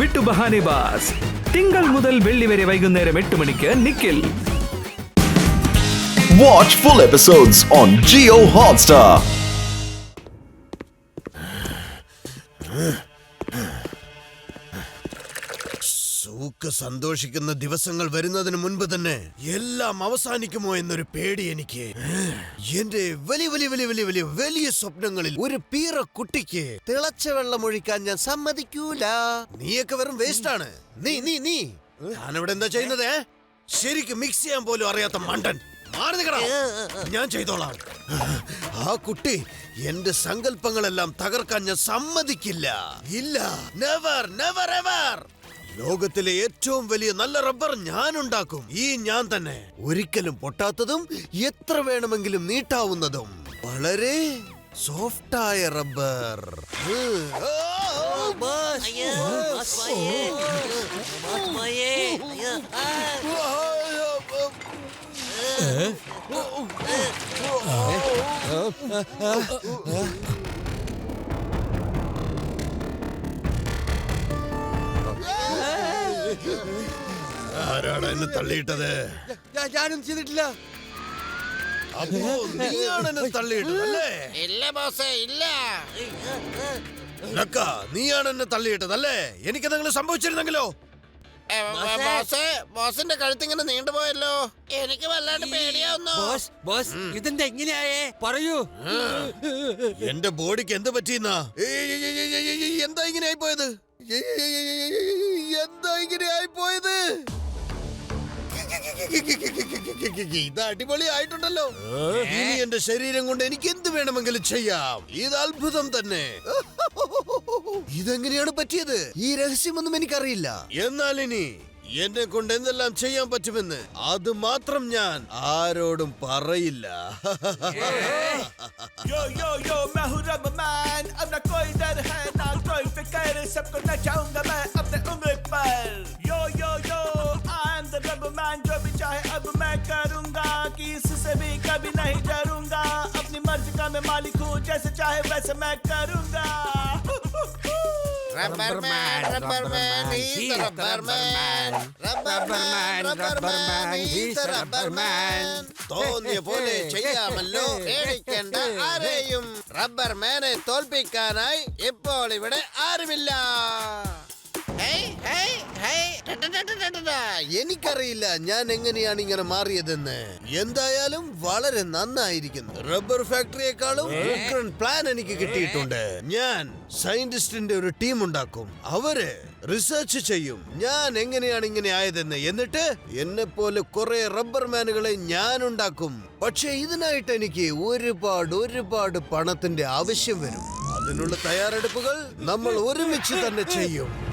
വിട്ടു ബഹാനി ബാസ് തിങ്കൾ മുതൽ വെള്ളി വരെ വൈകുന്നേരം എട്ട് മണിക്ക് നിക്കിൽ Watch full episodes on Geo Hotstar. സൂക്ക് സന്തോഷിക്കുന്ന ദിവസങ്ങൾ വരുന്നതിന് മുൻപ് തന്നെ എല്ലാം അവസാനിക്കുമോ എന്നൊരു പേടി എനിക്ക്. എന്റെ വലിയ വലിയ വലിയ വലിയ വലിയ വലിയ സ്വപ്നങ്ങളിൽ ഒരു പീറ കുട്ടിക്ക് തിളച്ച വെള്ളം ഒഴിക്കാൻ ഞാൻ സമ്മതിക്കൂല. നീയൊക്കെ വെറും വേസ്റ്റ് ആണ്. നീ നീ നീ. ഞാനിവിടെ എന്താ ചെയ്യുന്നത് ശരിക്കും മിക്സ് ചെയ്യാൻ പോലും അറിയാത്ത മണ്ടൻ. മാറി. ഞാൻ ചെയ്തോളാം. ആ കുട്ടി എന്റെ സങ്കല്പങ്ങളെല്ലാം തകർക്കാൻ ഞാൻ സമ്മതിക്കില്ല. ഇല്ല. നെവർ നെവർ എവർ ലോകത്തിലെ ഏറ്റവും വലിയ നല്ല റബ്ബർ ഞാൻ ഉണ്ടാക്കും ഈ ഞാൻ തന്നെ. ഒരിക്കലും പൊട്ടാത്തതും എത്ര വേണമെങ്കിലും നീട്ടാവുന്നതും. വളരെ സോഫ്റ്റായ റബ്ബർ. അയ്യോ, ബോസ് പോയേ. ബോസ് പോയേ. അയ്യോ, ആ. ആരാടാ എന്നെ തള്ളിയിട്ടത്? ഞാനും ചെയ്തിട്ടില്ല. അപ്പോ നീയാണ് എന്നെ തള്ളിയിട്ടത് അല്ലേ? ഇല്ല ബോസേ ഇല്ല. ലക്ക നീയാണ് എന്നെ തള്ളിയിട്ടത് അല്ലേ? എനിക്കെന്തെങ്കിലും സംഭവിച്ചിരുന്നെങ്കിലോ? ഏ, ബോസേ. ബോസിന്റെ കഴുത്തിങ്ങനെ നീണ്ടുപോയല്ലോ എനിക്ക് വല്ലാണ്ട് പേടിയാവുന്നു. ബോസ് ബോസ് ഇതെന്താ എങ്ങനെയായേ പറയൂ. എന്റെ ബോഡിക്ക് എന്ത് പറ്റിയെന്നാ? എന്താ ഇങ്ങനെ ആയി ഏയ് എന്താ ഇങ്ങനെ ആയിപ്പോയത് ഇത് അടിപൊളി ആയിട്ടുണ്ടല്ലോ ഇനി എന്റെ ശരീരം കൊണ്ട് എനിക്ക് എന്ത് വേണമെങ്കിലും ചെയ്യാം. ഇത് അത്ഭുതം തന്നെ. ഇതെങ്ങനെയാണ് പറ്റിയത്? ഈ രഹസ്യമൊന്നും എനിക്കറിയില്ല. എന്നാൽ ഇനി എന്നെ കൊണ്ട് എന്തെല്ലാം ചെയ്യാൻ പറ്റുമെന്ന് അത് മാത്രം ഞാൻ ആരോടും പറയില്ല यो यो यो मैं हूँ रब मैन अब ना कोई डर है ना कोई फिक्र सबको नचाऊंगा मैं अपने उंगली पर yo yo yo I am the rubber man जो भी चाहे अब मैं करूंगा किससे भी कभी नहीं डरूंगा अपनी मर्जी का मैं मालिक हूँ जैसे चाहे वैसे मैं करूंगा rubber man rubber man he's rubber man rubber man rubber man he's rubber man തോന്നിയ പോലെ ചെയ്യാമല്ലോ പേടിക്കേണ്ട ആരെയും റബ്ബർ മാനെ തോൽപ്പിക്കാനായി ഇപ്പോൾ ഇവിടെ ആരുമില്ല. ട, ട. എനിക്കറിയില്ല ഞാൻ എങ്ങനെയാണ് ഇങ്ങനെ മാറിയതെന്ന്. എന്തായാലും വളരെ നന്നായിരിക്കുന്നു. റബ്ബർ ഫാക്ടറിയെക്കാളും പ്ലാൻ എനിക്ക് കിട്ടിയിട്ടുണ്ട്. ഞാൻ സയന്റിസ്റ്റിന്റെ ഒരു ടീം ഉണ്ടാക്കും. അവർ റിസർച്ച് ചെയ്യും. ഞാൻ എങ്ങനെയാണ് ഇങ്ങനെ ആയതെന്ന്. എന്നിട്ട് എന്നെ പോലെ കുറെ റബ്ബർ മാനുകളെ ഞാൻ ഉണ്ടാക്കും. പക്ഷെ ഇതിനായിട്ട് എനിക്ക് ഒരുപാട് ഒരുപാട് പണത്തിന്റെ ആവശ്യം വരും. അതിനുള്ള തയ്യാറെടുപ്പുകൾ നമ്മൾ ഒരുമിച്ച് തന്നെ ചെയ്യും.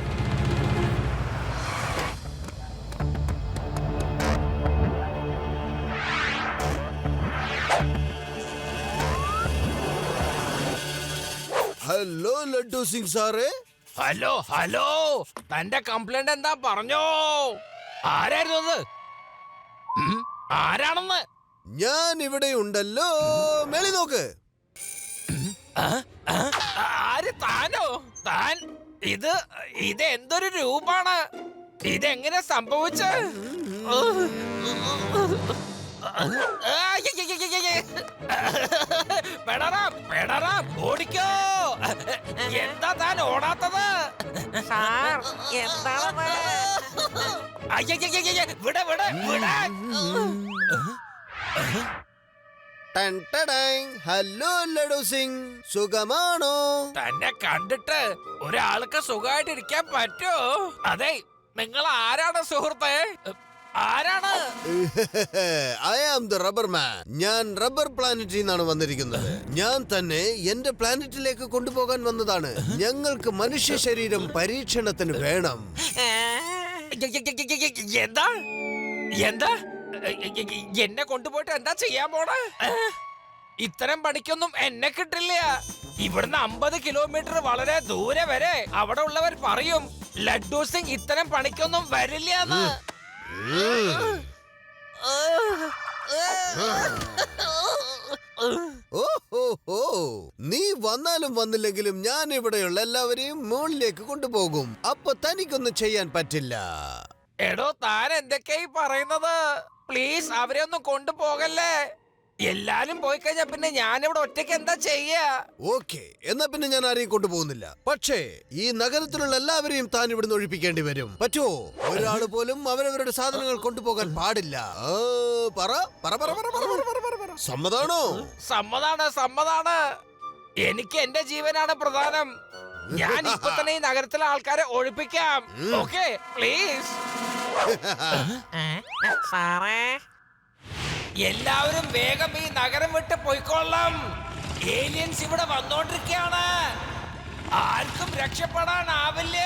ഹലോ ലഡ്ഡു സിംഗ് സാറേ. Hello hello. തന്റെ കംപ്ലൈന്റ് എന്താ പറഞ്ഞോ? ആരായിരുന്നു അത്? ഉം, ആരാണെന്ന്? ഞാൻ ഇവിടെ ഉണ്ടല്ലോ. മേളി നോക്ക്. ആ, ആ, ആര് താനോ? താൻ ഇത് ഇത് എന്തൊരു രൂപാണ്? ഇതെങ്ങനെ സംഭവിച്ച? പെടറാം പെടറാം ഓടിക്കോ. എന്താ താൻ ഓടാത്തത്? സാർ അയ്യയ്യയ്യയ്യ, വിട വിട വിട. ടൻ ടടൈ. ഹലോ ലഡു സിംഗ്. സുഖമാണോ? തന്നെ കണ്ടിട്ട് ഒരാൾക്ക് സുഖമായിട്ട് ഇരിക്കാൻ പറ്റോ അതെ നിങ്ങൾ ആരാണ് സുഹൃത്തെ? ആരാണ്? I am the rubber man ഞാൻ റബ്ബർ പ്ലാനറ്റിൽ നിന്നാണ് വന്നിരിക്കുന്നത്. ഞാൻ തന്നെ എന്റെ പ്ലാനറ്റിലേക്ക് കൊണ്ടുപോകാൻ വന്നതാണ്. ഞങ്ങൾക്ക് മനുഷ്യ ശരീരം പരീക്ഷണത്തിന് വേണം. എന്താ? എന്താ? എന്നെ കൊണ്ടുപോയിട്ട് എന്താ ചെയ്യാൻ പോണ? ഇത്തരം പണിക്കൊന്നും എന്നെ കിട്ടില്ല. ഇവിടുന്ന് അമ്പത് കിലോമീറ്റർ വളരെ ദൂരെ വരെ അവിടെ ഉള്ളവർ പറയും ലഡ്ഡു സിംഗ് ഇത്തരം പണിക്കൊന്നും വരില്ല എന്ന്. നീ വന്നാലും വന്നില്ലെങ്കിലും ഞാൻ ഇവിടെയുള്ള എല്ലാവരെയും മുകളിലേക്ക് കൊണ്ടുപോകും. അപ്പൊ തനിക്കൊന്നും ചെയ്യാൻ പറ്റില്ല. എടോ താൻ എന്തൊക്കെയായി പറയുന്നത്? പ്ലീസ് അവരെ ഒന്നും കൊണ്ടുപോകല്ലേ? എല്ലാരും പോയി കഴിഞ്ഞാ പിന്നെ ഞാനിവിടെ ഒറ്റയ്ക്ക് എന്താ ചെയ്യാ? ഓക്കെ എന്നാ പിന്നെ ഞാൻ ആരെയും കൊണ്ടുപോകുന്നില്ല പക്ഷേ ഈ നഗരത്തിലുള്ള എല്ലാവരെയും താൻ ഇവിടുന്ന് ഒഴിപ്പിക്കേണ്ടി വരും. പറ്റോ? ഒരാൾ പോലും അവരവരുടെ സാധനങ്ങൾ കൊണ്ടുപോകാൻ പാടില്ല. പറ പറ പറ പറ പറ പറ പറ പറ പറ. സമ്മതാണോ? സമ്മതാണ് സമ്മതാണ്. എനിക്ക് എന്റെ ജീവനാണ് പ്രധാനം. ഞാൻ ഇപ്പൊ തന്നെ ഈ നഗരത്തിലെ ആൾക്കാരെ ഒഴിപ്പിക്കാം. Okay please. എല്ലാവരും വേഗം ഈ നഗരം വിട്ട് പോയിക്കൊള്ളാം. ഏലിയൻസ് ഇവിടെ വന്നോണ്ടിരിക്കുകയാണ് ആർക്കും രക്ഷപ്പെടാൻ ആവില്ല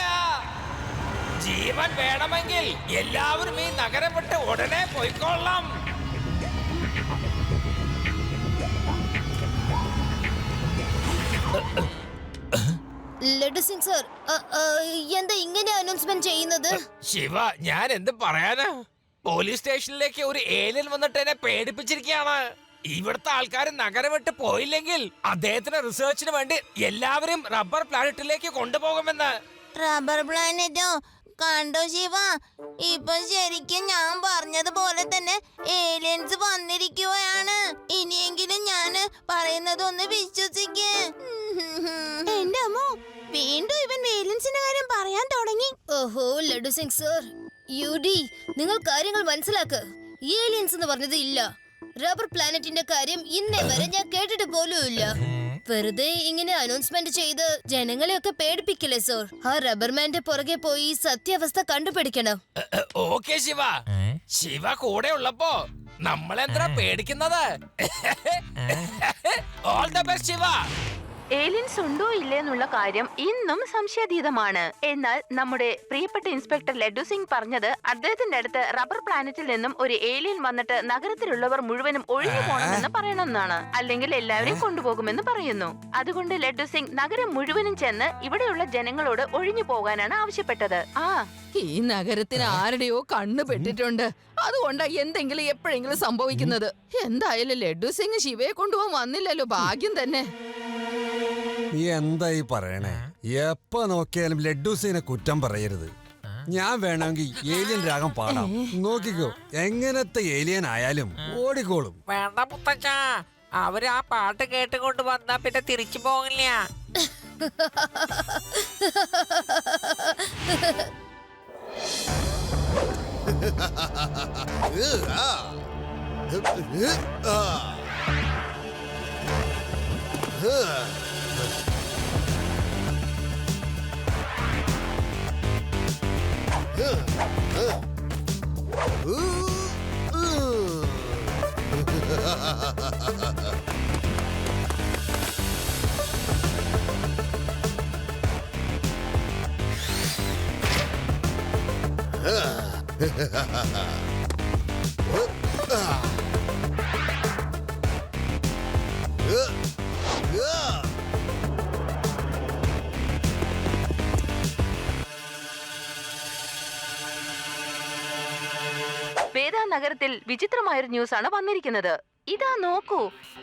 ജീവൻ വേണമെങ്കിൽ എല്ലാവരും ഈ നഗരം വിട്ട് ഉടനെ പോയിക്കൊള്ളാം. ലഡു സിംഗ് സർ എന്താ ഇങ്ങനെ അനൗൺസ്മെന്റ് ചെയ്യുന്നത്? ശിവ ഞാൻ എന്ത് പറയാനാ? പോലീസ് സ്റ്റേഷനിലേക്ക് ഒരു ഏലിയൻ വന്നിട്ട് എന്നെ പേടിപ്പിച്ചിരിക്കുകയാണ്. ഇവിടുത്തെ ആൾക്കാർ നഗരം വിട്ട് പോയില്ലെങ്കിൽ അദ്ദേഹത്തിന് റിസർച്ചിന് വേണ്ടി എല്ലാവരും റബ്ബർ പ്ലാനറ്റിലേക്ക് കൊണ്ടുപോകുമെന്ന്. റബ്ബർ പ്ലാനറ്റോ? കണ്ടോ ശിവ? ഇപ്പൊ ശരിക്കും ഞാൻ പറഞ്ഞതുപോലെ തന്നെ ഏലിയൻസ് വന്നിരിക്കുകയാണ്. ഇനിയെങ്കിലും ഞാൻ പറയുന്നത് ഒന്ന് വിശ്വസിക്കേ. എന്റെ അമ്മോ വീണ്ടും ഇവൻ ഏലിയൻസിന്റെ കാര്യം പറയാൻ തുടങ്ങി. ഓഹോ ലഡു സിംഗ് സർ. യു ഡി നിങ്ങൾ കാര്യങ്ങൾ മനസ്സിലാക്ക്. ഏലിയൻസ് എന്ന് പറഞ്ഞത് ഇല്ല. റബ്ബർ പ്ലാനറ്റിന്റെ കാര്യം ഇന്നേ വരെ ഞാൻ കേട്ടിട്ട് പോലും ഇല്ല. വെറുതെ ഇങ്ങനെ അനൗൺസ്മെന്റ് ചെയ്ത് ജനങ്ങളെ ഒക്കെ പേടിപ്പിക്കില്ലേ സോർ ആ റബ്ബർമാന്റെ പുറകെ പോയി സത്യാവസ്ഥ കണ്ടുപിടിക്കണം. ഓക്കെ ശിവ. ശിവ കൂടെ ഉള്ളപ്പോ നമ്മളെന്താ പേടിക്കുന്നത്? All the best Shiva. Aliens ഉണ്ടോ ഇല്ലേ എന്നുള്ള കാര്യം ഇന്നും സംശയാതീതമാണ്. എന്നാൽ നമ്മുടെ പ്രിയപ്പെട്ട ഇൻസ്പെക്ടർ ലഡു സിംഗ് പറഞ്ഞത് അദ്ദേഹത്തിന്റെ അടുത്ത് റബ്ബർ പ്ലാനറ്റിൽ നിന്നും ഒരു ഏലിയൻ വന്നിട്ട് നഗരത്തിലുള്ളവർ മുഴുവനും ഒഴിഞ്ഞു പോകണമെന്ന് പറയണമെന്നാണ്. അല്ലെങ്കിൽ എല്ലാവരെയും കൊണ്ടുപോകുമെന്ന് പറയുന്നു. അതുകൊണ്ട് ലഡു സിംഗ് നഗരം മുഴുവനും ചെന്ന് ഇവിടെയുള്ള ജനങ്ങളോട് ഒഴിഞ്ഞു പോകാനാണ് ആവശ്യപ്പെട്ടത്. ആ. ഈ നഗരത്തിന് ആരുടെയോ കണ്ണു പെട്ടിട്ടുണ്ട്. അതുകൊണ്ടാ എന്തെങ്കിലും എപ്പോഴെങ്കിലും സംഭവിക്കുന്നത്. എന്തായാലും ലഡു സിംഗ് ശിവയെ കൊണ്ടുപോകാൻ വന്നില്ലല്ലോ. ഭാഗ്യം തന്നെ. നീ എന്താ ഈ പറയണേ എപ്പ നോക്കിയാലും ലഡ്ഡൂസിനെ കുറ്റം പറയരുത്. ഞാൻ വേണമെങ്കിൽ ഏലിയൻ രാഗം പാടാം. നോക്കിക്കോ എങ്ങനത്തെ ഏലിയൻ ആയാലും ഓടിക്കോളും. വേണ്ട മുത്തച്ഛ. അവർ ആ പാട്ട് കേട്ടുകൊണ്ട് വന്നാ പിന്നെ തിരിച്ചു പോകില്ല. ഏ, വേദ നഗരത്തിൽ വിചിത്രമായൊരു ന്യൂസാണ് വന്നിരിക്കുന്നത്. ഇതാ നോക്കൂ.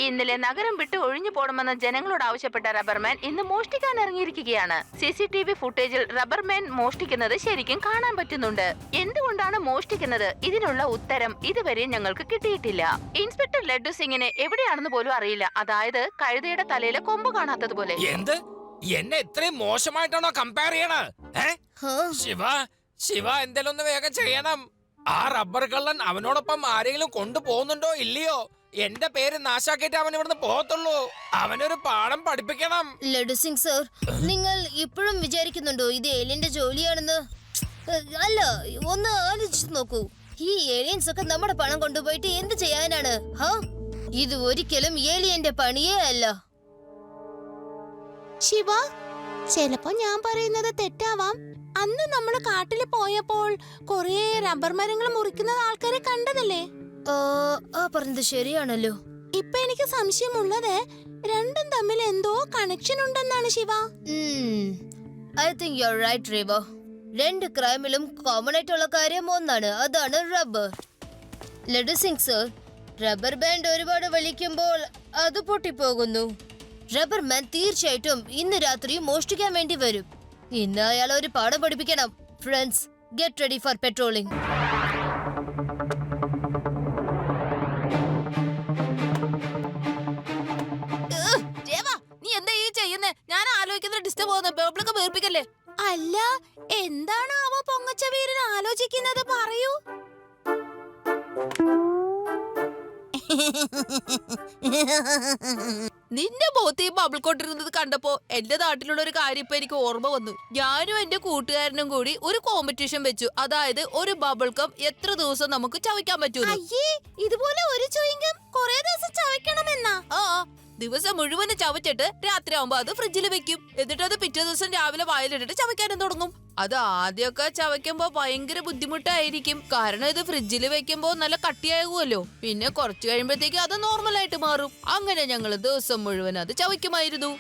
ഇന്നലെ നഗരം വിട്ട് ഒഴിഞ്ഞു പോണമെന്ന് ജനങ്ങളോട് ആവശ്യപ്പെട്ട റബ്ബർമാൻ ഇന്ന് മോഷ്ടിക്കാൻ ഇറങ്ങിയിരിക്കുകയാണ്. സി സി ടി വി ഫുട്ടേജിൽ റബ്ബർമാൻ മോഷ്ടിക്കുന്നത് ശരിക്കും കാണാൻ പറ്റുന്നുണ്ട്. എന്തുകൊണ്ടാണ് മോഷ്ടിക്കുന്നത്? ഇതിനുള്ള ഉത്തരം ഇതുവരെ ഞങ്ങൾക്ക് കിട്ടിയിട്ടില്ല. ഇൻസ്പെക്ടർ ലഡ്ഡു സിംഗിനെ എവിടെയാണെന്ന് പോലും അറിയില്ല. അതായത് കഴുതയുടെ തലയിലെ കൊമ്പ് കാണാത്തതുപോലെ. എന്ത്? എന്നെ ഇത്രയും മോശമായിട്ടാണോ കമ്പയർ ചെയ്യണ? ശിവ ശിവ എന്തെങ്കിലും ഒന്ന് വേഗം ചെയ്യണം. ആ റബ്ബർ കള്ളൻ അവനോടൊപ്പം ആരെങ്കിലും കൊണ്ടുപോകുന്നുണ്ടോ ഇല്ലയോ? എന്റെ പേര് നാശാക്കിയിട്ട് അവൻ ഇവിടുന്ന് പോകത്തുള്ളൂ. അവനൊരു പാഠം പഠിപ്പിക്കണം. ലഡു സിംഗ് സർ നിങ്ങൾ ഇപ്പോഴും വിചാരിക്കുന്നുണ്ടോ ഇത് ഏലിയന്റെ ജോലിയാണെന്ന്? അല്ല ഒന്ന് ആലോചിച്ചു നോക്കൂ. ഈ ഏലിയൻസ് ഒക്കെ നമ്മുടെ പണം കൊണ്ടുപോയിട്ട് എന്ത് ചെയ്യാനാണ്? ഹാ? ഇത് ഒരിക്കലും ഏലിയന്റെ പണിയേ അല്ല. ശിവ ചിലപ്പോ ഞാൻ പറയുന്നത് തെറ്റാവാം. അന്ന് നമ്മൾ കാട്ടിൽ പോയപ്പോൾ കൊറേ റബ്ബർ മരങ്ങൾ മുറിക്കുന്ന ആൾക്കാരെ കണ്ടതല്ലേ? ആ, പറഞ്ഞത് ശരിയാണല്ലോ. ഇപ്പൊ എനിക്ക് സംശയമുള്ളത് രണ്ടും തമ്മിൽ എന്തോ കണക്ഷൻ ഉണ്ടെന്നാണ് Shiva. I think you right റീവോ രണ്ട് ക്രൈമിലും കോമൺ ആയിട്ടുള്ള കാര്യം ഒന്നാണ് അതാണ് rubber Laddu Singh sir rubber band ഒരുപാട് വലിക്കുമ്പോൾ അത് പൊട്ടിപ്പോകുന്നു. റബ്ബർ മാൻ തീർച്ചയായിട്ടും ഇന്ന് രാത്രി മോഷ്ടിക്കാൻ വേണ്ടി വരും. ഇന്ന് അയാൾ ഒരു പാഠം പഠിപ്പിക്കണം. Friends get ready for patrolling disturb പോകുന്ന ബേബിളൊക്കെ വേർപ്പിക്കല്ലേ? അല്ല എന്താണ് അവ പൊങ്ങച്ച വീരൻ ആലോചിക്കുന്നത് പറയൂ. നിന്റെ ബോത്തി ബബിൾ കൊണ്ടിരുന്നത് കണ്ടപ്പോ എന്റെ നാട്ടിലുള്ള ഒരു കാര്യം ഇപ്പൊ എനിക്ക് ഓർമ്മ വന്നു. ഞാനും എന്റെ കൂട്ടുകാരനും കൂടി ഒരു കോമ്പറ്റീഷൻ വെച്ചു. അതായത് ഒരു ബബിൾ കം എത്ര ദിവസം നമുക്ക് ചവയ്ക്കാൻ പറ്റൂ ഇതുപോലെ ഒരു ചോയിങ്കം കൊറേ ദിവസം ചവയ്ക്കണമെന്നാ? ആ. ദിവസം മുഴുവനും ചവച്ചിട്ട് രാത്രി ആവുമ്പോ അത് ഫ്രിഡ്ജിൽ വെക്കും. എന്നിട്ട് അത് പിറ്റേ ദിവസം രാവിലെ വായിലിട്ടിട്ട് ചവയ്ക്കാനും തുടങ്ങും. അത് ആദ്യമൊക്കെ ചവയ്ക്കുമ്പോ ഭയങ്കര ബുദ്ധിമുട്ടായിരിക്കും. കാരണം ഇത് ഫ്രിഡ്ജിൽ വെക്കുമ്പോ നല്ല കട്ടിയാകുമല്ലോ പിന്നെ കുറച്ചു കഴിയുമ്പോഴത്തേക്ക് അത് നോർമൽ ആയിട്ട് മാറും. അങ്ങനെ ഞങ്ങൾ ദിവസം മുഴുവൻ അത് ചവയ്ക്കുമായിരുന്നു.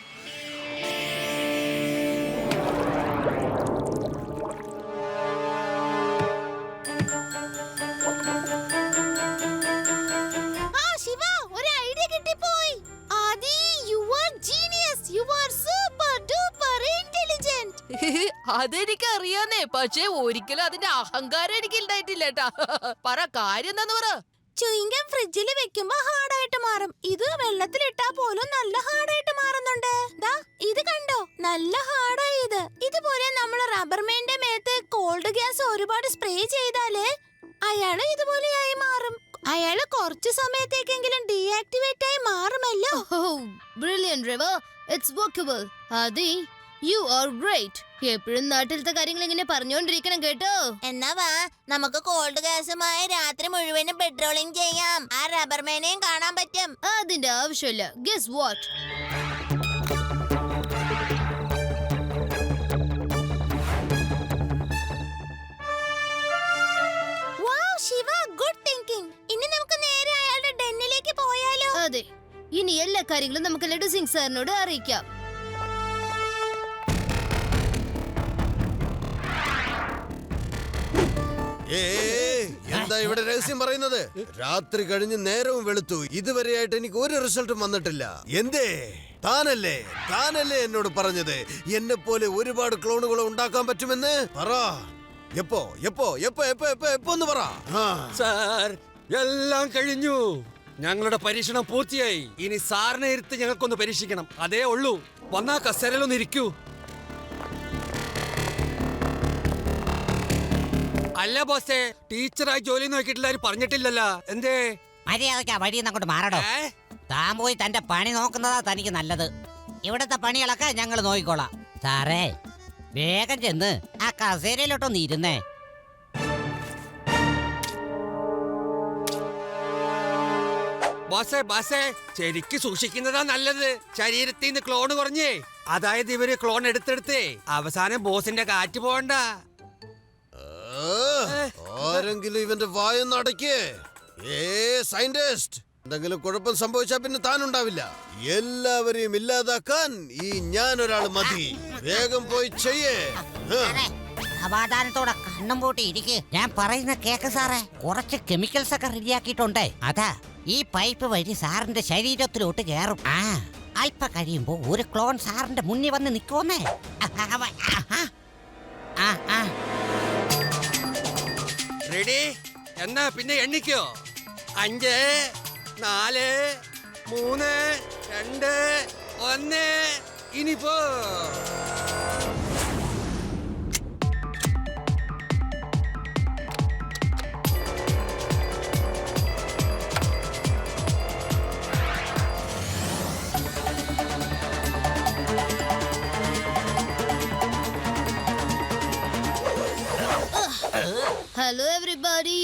അതെനിക്ക് അറിയാന്നേ പക്ഷേ ഒരിക്കലും അതിന്റെ അഹങ്കാരം എനിക്ക് ഉണ്ടായിട്ടില്ല കേട്ടാ പറ കാര്യം എന്താന്ന് പറ. ചുയിങ്കം ഫ്രിഡ്ജിൽ വെക്കുമ്പോ ഹാർഡായിട്ട് മാറും. ഇത് വെള്ളത്തിലിട്ടാ പോലും നല്ല ഹാർഡായിട്ട് മാറുന്നുണ്ട്. ദാ ഇത് കണ്ടോ? നല്ല ഹാർഡായി ഇത്. ഇതുപോലെ നമ്മൾ റബ്ബർമേന്റെ മേത്ത് കോൾഡ് ഗ്യാസ് ഒരുപാട് സ്പ്രേ ചെയ്താൽ അയാൾ ഇതുപോലെയായി മാറും. അയാൾ കുറച്ചു സമയത്തേക്കെങ്കിലും ഡീആക്ടിവേറ്റ് ആയി മാറുമല്ലോ ഇറ്റ്സ് വർക്കബിൾ അതെ. യു ആർ ഗ്രേറ്റ് എപ്പോഴും നാട്ടിലത്തെ കാര്യങ്ങൾ ഇങ്ങനെ പറഞ്ഞുകൊണ്ടിരിക്കണം കേട്ടോ. എന്നാ വാ നമുക്ക് കോൾഡ് ഗ്യാസുമായി രാത്രി മുഴുവനും പെട്രോളിംഗ് ചെയ്യാം. ആ റബ്ബർമേനെയും കാണാൻ പറ്റും. അതിന്റെ ആവശ്യമില്ല. Guess what wow Shiva good thinking ഇനി നമുക്ക് നേരെ അയാളുടെ ഡെന്നിലേക്ക് പോയാലോ? അതെ. ഇനി എല്ലാ കാര്യങ്ങളും നമുക്ക് ലഡു സിംഗ് സാറിനോട് അറിയിക്കാം. എന്താ ഇവിടെ രഹസ്യം പറയുന്നത്? രാത്രി കഴിഞ്ഞ് നേരവും വെളുത്തു. ഇതുവരെയായിട്ട് എനിക്ക് ഒരു റിസൾട്ടും വന്നിട്ടില്ല. എന്തേ? താനല്ലേ? താനല്ലേ എന്നോട് പറഞ്ഞത്? എന്നെ പോലെ ഒരുപാട് ക്ലോണുകൾ ഉണ്ടാക്കാൻ പറ്റുമെന്ന്? പറ. എപ്പോ? എപ്പോ? എപ്പോ? എപ്പോ? എപ്പോ? എപ്പോ എന്ന് പറ. എല്ലാം കഴിഞ്ഞു. ഞങ്ങളുടെ പരീക്ഷണം പൂർത്തിയായി. ഇനി സാറിനെ ഇരുത്ത് ഞങ്ങൾക്കൊന്ന് പരീക്ഷിക്കണം. അതേ ഉള്ളൂ. വന്നാ കസേരയിലൊന്ന് ഇരിക്കൂ. അല്ല ബോസേ ടീച്ചറായി ജോലി നോക്കിയിട്ടില്ല ആരും പറഞ്ഞിട്ടില്ലല്ലോ. എന്തേ? മര്യാദയ്ക്ക് വഴിയിൽ നിന്ന് അങ്ങോട്ട് മാറടോ. ഏ? താൻ പോയി തന്റെ പണി നോക്കുന്നതാ തനിക്ക് നല്ലത്. ഇവിടത്തെ പണികളൊക്കെ ഞങ്ങൾ നോക്കിക്കോളാം. സാറേ വേഗം ചെന്ന് ആ കസേരയിലോട്ടൊന്ന് ഇരുന്നേ. ബോസേ ബോസേ ശരിക്ക് സൂക്ഷിക്കുന്നതാ നല്ലത്. ശരീരത്തിൽ നിന്ന് ക്ലോൺ കുറഞ്ഞേ. അതായത് ഇവർ ക്ലോൺ എടുത്തെടുത്തേ. അവസാനം ബോസിന്റെ കാറ്റ് പോകണ്ട. ആരെങ്കിലും ഇവന്റെ വായം അടയ്ക്കേ. ഏ സയന്റിസ്റ്റ്. എന്തെങ്കിലും കുഴപ്പം സംഭവിച്ചാ പിന്നെ താനുണ്ടാവില്ല. എല്ലാവരെയും ഇല്ലാതാക്കാൻ ഈ ഞാൻ ഒരാൾ മതി. വേഗം പോയി ചെയ്യേ. സമാധാനത്തോടെ കണ്ണും പൂട്ടി ഇരിക്കേ. ഞാൻ പറയുന്ന കേക്ക് സാറേ കുറച്ച് കെമിക്കൽസ് ഒക്കെ റെഡിയാക്കിയിട്ടുണ്ട് അതാ ഈ പൈപ്പ് വഴി സാറിന്റെ ശരീരത്തിലോട്ട് കേറും. ആ അല്പ കഴിയുമ്പോ ഒരു ക്ലോൺ സാറിന്റെ മുന്നിൽ വന്ന് നിക്കോന്നേ ആ ആ. റെഡി? എന്നാ പിന്നെ എണ്ണിക്കോ? അഞ്ച് നാല് മൂന്ന് രണ്ട് ഒന്ന് ഇനിപ്പോ ഹലോ എവറിബഡി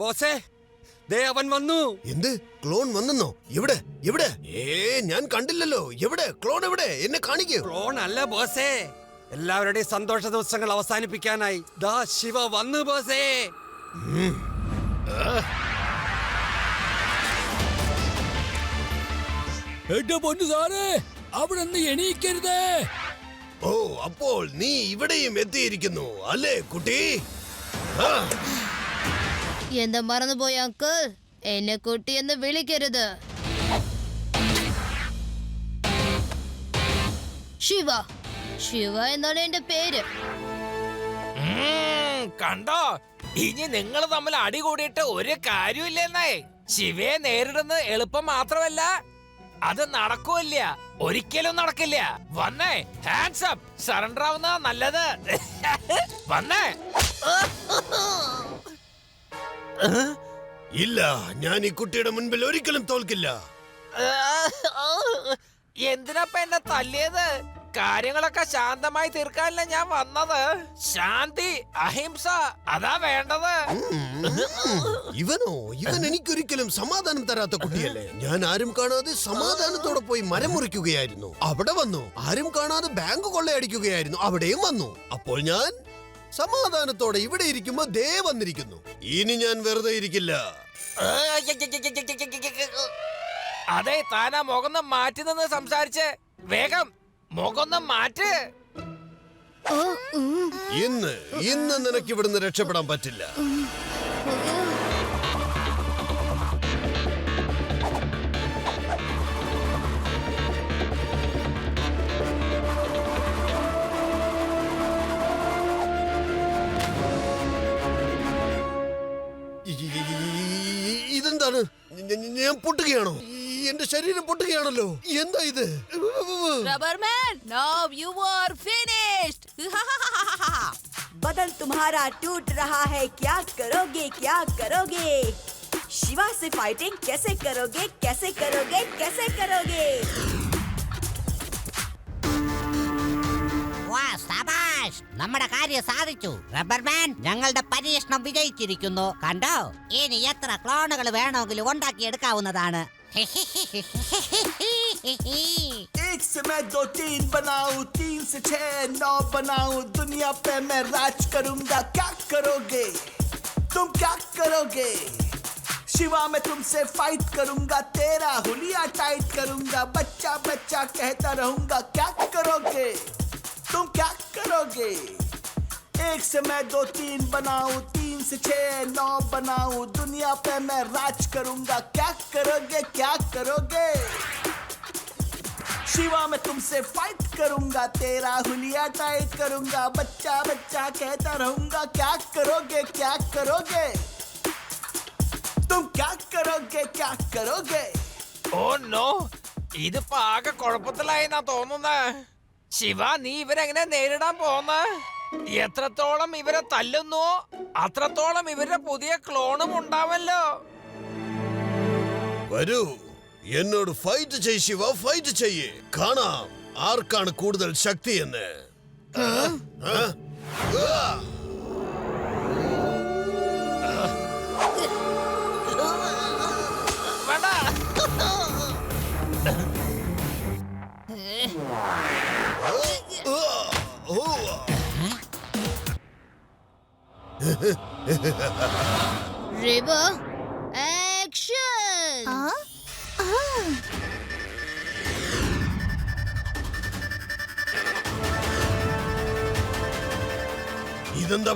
ബോസേ ദേ അവൻ വന്നു. എന്ത്? ക്ലോൺ വന്നെന്നോ? എവിടെ? എവിടെ? ഏ ഞാൻ കണ്ടില്ലല്ലോ. എവിടെ? ക്ലോൺ എവിടെ? എന്നെ കാണിക്കൂ. ക്ലോൺ അല്ല ബോസേ. എല്ലാവരുടെയും സന്തോഷ ദിവസങ്ങൾ അവസാനിപ്പിക്കാനായി. ദാ ശിവ വന്നു ബോസേ. എന്റെ പൊന്നു സാറേ അവിടെ നിന്ന് എണീക്കരുതേ. ഓ അപ്പോൾ നീ ഇവിടെയും എത്തിയിരിക്കുന്നു അല്ലേ കുട്ടി? എന്താ മറന്നുപോയ അങ്കിൾ? എന്നെ കുട്ടി എന്ന് വിളിക്കരുത്. ശിവ. ശിവ എന്നാണ് എന്റെ പേര്. കണ്ടോ? ഇനി നിങ്ങൾ തമ്മിൽ അടി കൂടിയിട്ട് ഒരു കാര്യമില്ലെന്നേ ശിവയെ നേരിടുന്നത് എളുപ്പം മാത്രമല്ല. അത് നടക്കൂല്ല. ഒരിക്കലും നടക്കില്ല. വന്നേ ഹാൻഡ്സ് അപ്പ് സറണ്ടർ ആവുന്ന നല്ലത്. വന്നേ. ഇല്ല ഞാൻ ഈ കുട്ടിയുടെ മുൻപിൽ ഒരിക്കലും തോൽക്കില്ല. എന്തിനപ്പ എന്നെ തല്ലിയത്? കാര്യങ്ങളൊക്കെ ശാന്തമായി തീർക്കാനല്ല ഞാൻ വന്നത്? ശാന്തി അഹിംസ അതാ വേണ്ടത്. ഇവനോ? ഇവൻ എനിക്കൊരിക്കലും സമാധാനം തരാത്ത കുട്ടിയല്ലേ? ഞാൻ ആരും കാണാതെ സമാധാനത്തോടെ പോയി മരം മുറിക്കുകയായിരുന്നു. അവിടെ വന്നു. ആരും കാണാതെ ബാങ്ക് കൊള്ളയടിക്കുകയായിരുന്നു. അവിടെയും വന്നു. അപ്പോൾ ഞാൻ സമാധാനത്തോടെ ഇവിടെ ഇരിക്കുമ്പോ ദേ വന്നിരിക്കുന്നു. ഇനി ഞാൻ വെറുതെ ഇരിക്കില്ല. അതെ താനാ മുഖം മാറ്റി നിന്ന് സംസാരിച്ച്. വേഗം മുഖം മാറ്റ്. ഇന്ന് ഇന്ന് നിനക്ക് ഇവിടുന്ന് രക്ഷപ്പെടാൻ പറ്റില്ല. ഇ- ഇ- ഇ- ഇതെന്താണ്? ഞ- ഞ- ഞാൻ പൊട്ടുകയാണോ? എന്റെ ശരീരം പൊട്ടുകയാണല്ലോ എന്താ ഇത് rubber man now you are finished बदन तुम्हारा टूट रहा है क्या करोगे क्या करोगे शिवा से फाइटिंग कैसे करोगे कैसे करोगे कैसे करोगे വാ സബാഷ് നമ്മുടെ കാര്യം സാധിച്ചു റബ്ബർമാൻ ഞങ്ങളുടെ പരീക്ഷണം വിജയിച്ചിരിക്കുന്നു കണ്ടോ ഇനി എത്ര ക്ലോണുകൾ വേണമെങ്കിലും ഉണ്ടാക്കിയെടുക്കാവുന്നതാണ് एक से मैं दो, तीन बनाऊ, तीन से छह, नौ बनाऊँ। दुनिया पे मैं राज करूँगा। क्या करोगे? तुम क्या करोगे? शिवा, मैं तुमसे फाइट करूँगा। तेरा हुलिया टाइट करूँगा। बच्चा बच्चा कहता रहूँगा, क्या करोगे? तुम क्या करोगे? एक से मैं दो, तीन बनाऊ। तीन से छह, नौ बनाऊ। दुनिया पे मैं राज करूँगा। क्या करोगे क्या करोगे शिवा मैं तुमसे फाइट करूंगा तेरा हुलिया टाइट करूंगा बच्चा बच्चा कहता रहूंगा क्या करोगे क्या करोगे तुम क्या करोगे क्या करोगे ഓ നോ ഇതിപ്പോ ആകെ കുഴപ്പത്തിലായിന്നാ തോന്നുന്നത് ശിവ നീ ഇവരെങ്ങനെ നേരിടാൻ പോന്ന എത്രത്തോളം ഇവരെ തല്ലുന്നു അത്രത്തോളം ഇവരുടെ പുതിയ ക്ലോണും ഉണ്ടാവല്ലോ വരൂ എന്നോട് ഫൈറ്റ് ചെയ് ശിവ ഫൈറ്റ് ചെയ്യേ കാണാം ആർക്കാണ് കൂടുതൽ ശക്തി എന്ന് ആ?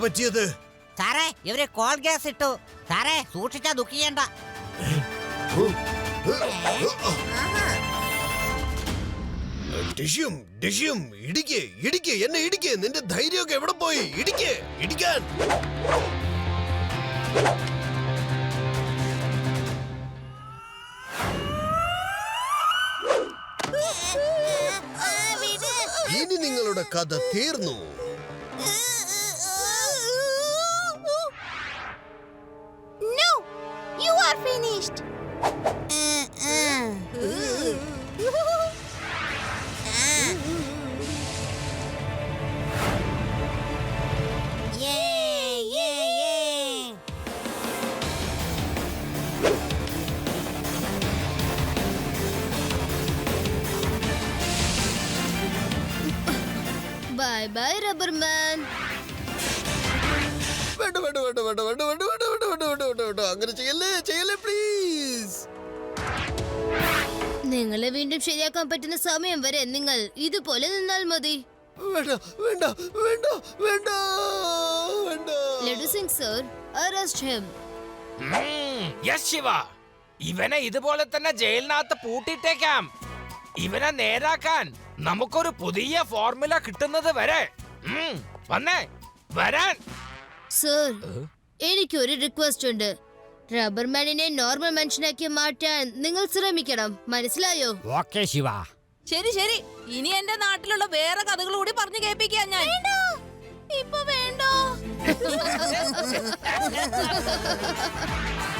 പറ്റിയത്? സാറേ ഇവർ കോൾ ഗ്യാസ് ഇട്ടു. സാറേ സൂക്ഷിച്ചാ ദുഃഖിക്കേണ്ട ഡിഷ്യും ഡിഷ്യും ഇടിക്ക് ഇടിക്ക് എന്നെ ഇടിക്ക്. നിന്റെ ധൈര്യമൊക്കെ എവിടെ പോയി? ഇടിക്ക് ഇടിക്കാൻ. ഇനി നിങ്ങളുടെ കഥ തീർന്നു. ബൈ റബ്ബർമാൻ വേണ്ട വേണ്ട വേണ്ട വേണ്ട വേണ്ട വേണ്ട വേണ്ട വേണ്ട വേണ്ട വേണ്ട വേണ്ട വേണ്ട അങ്ങനെ ചെയ്യല്ലേ ചെയ്യല്ലേ പ്ലീസ് നിങ്ങളെ വീണ്ടും ശരിയാക്കാൻ പറ്റുന്ന സമയം വരെ നിങ്ങൾ ഇതുപോലെ നിന്നാൽ മതി വേണ്ട വേണ്ട വേണ്ട വേണ്ട വേണ്ട Laddu Singh sir arrest him yes Shiva ഇവനെ ഇതുപോലെ തന്നെ ജയിലിനകത്ത് പൂട്ടിയിട്ടേക്കാം ഇവനെ നേരാക്കാൻ നമുക്കൊരു പുതിയ ഫോർമുല കിട്ടുന്നത് വരെ. വന്നേ വരാൻ. സർ എനിക്കൊരു റിക്വസ്റ്റ് ഉണ്ട്. റബ്ബർമാനിനെ നോർമൽ മനുഷ്യനാക്കി മാറ്റാൻ നിങ്ങൾ ശ്രമിക്കണം. മനസ്സിലായോ? ഓക്കെ ശിവ. ശരി ശരി. ഇനി എന്റെ നാട്ടിലുള്ള വേറെ കഥകൾ കൂടി പറഞ്ഞു കേൾപ്പിക്കാൻ ഞാൻ. ഇപ്പൊ വേണ്ടോ?